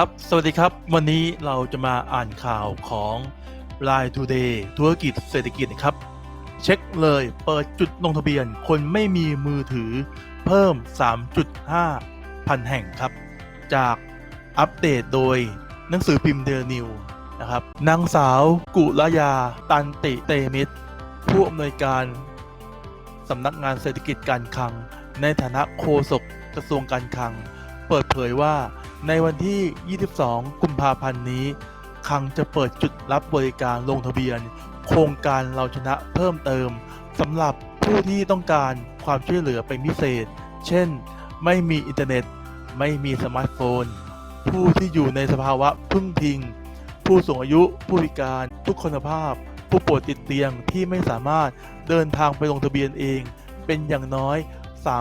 ครับ สวัสดีครับ วันนี้เราจะมาอ่านข่าวของ Line Today ธุรกิจเศรษฐกิจนะครับ เช็คเลยเปิดจุดลงทะเบียน คนไม่มีมือถือเพิ่ม 3.5 พันแห่งครับ จากอัปเดตโดยหนังสือพิมพ์เดลนิวนะครับ นางสาวกุลยาตันติเตมิตร ผู้อำนวยการสำนักงานเศรษฐกิจการคลัง ในฐานะโฆษกกระทรวงการคลัง เปิดเผยว่า ในวันที่ 22 กุมภาพันธ์นี้ คลังจะเปิดจุดรับบริการลงทะเบียน โครงการเราชนะเพิ่มเติมสำหรับผู้ที่ต้องการความช่วยเหลือเป็นพิเศษ เช่น ไม่มีอินเทอร์เน็ต ไม่มีสมาร์ทโฟน ผู้ที่อยู่ในสภาวะพึ่งพิง ผู้สูงอายุ ผู้พิการ ทุกคนภาพ ผู้ป่วยติดเตียงที่ไม่สามารถเดินทางไปลงทะเบียนเอง เป็นอย่างน้อย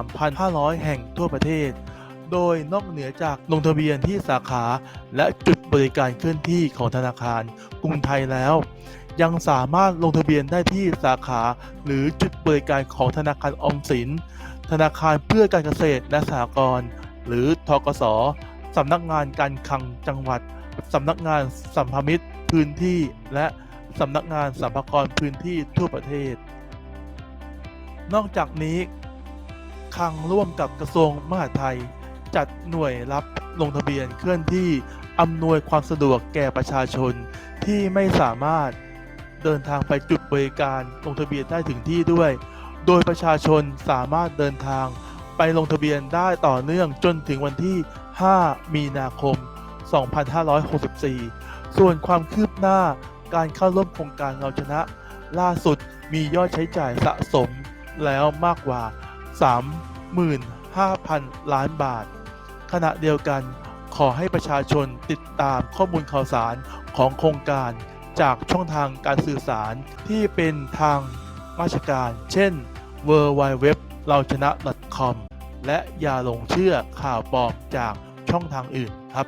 3,500 แห่งทั่วประเทศ โดยนอกเหนือจากลงทะเบียนที่สาขาและจุดบริการเคลื่อนที่ของธนาคารกรุงไทยแล้ว ยังสามารถลงทะเบียนได้ที่สาขาหรือจุดบริการของธนาคารออมสิน ธนาคารเพื่อการเกษตรและสหกรณ์หรือทกสสำนักงานการคลังจังหวัดสำนักงานสัมภามิตรพื้นที่ และสำนักงานสัมภากรพื้นที่ทั่วประเทศ นอกจากนี้คลังร่วมกับกระทรวงมหาดไทย จัดหน่วยรับลงทะเบียนเคลื่อนที่อำนวยความสะดวกแก่ประชาชนที่ไม่สามารถเดินทางไปจุดบริการลงทะเบียนได้ถึงที่ด้วย โดยประชาชนสามารถเดินทางไปลงทะเบียนได้ต่อเนื่องจนถึงวันที่ 5 มีนาคม 2564 ส่วนความคืบหน้าการเข้าร่วมโครงการเราชนะ ล่าสุดมียอดใช้จ่ายสะสมแล้วมากกว่า 35,000 ล้านบาท ขณะเดียวกัน ขอให้ประชาชนติดตามข้อมูลข่าวสารของโครงการ จากช่องทางการสื่อสารที่เป็นทางราชการ เช่น w w w เราชนะ .com และอย่าหลงเชื่อข่าวปลอมจากช่องทางอื่นครับ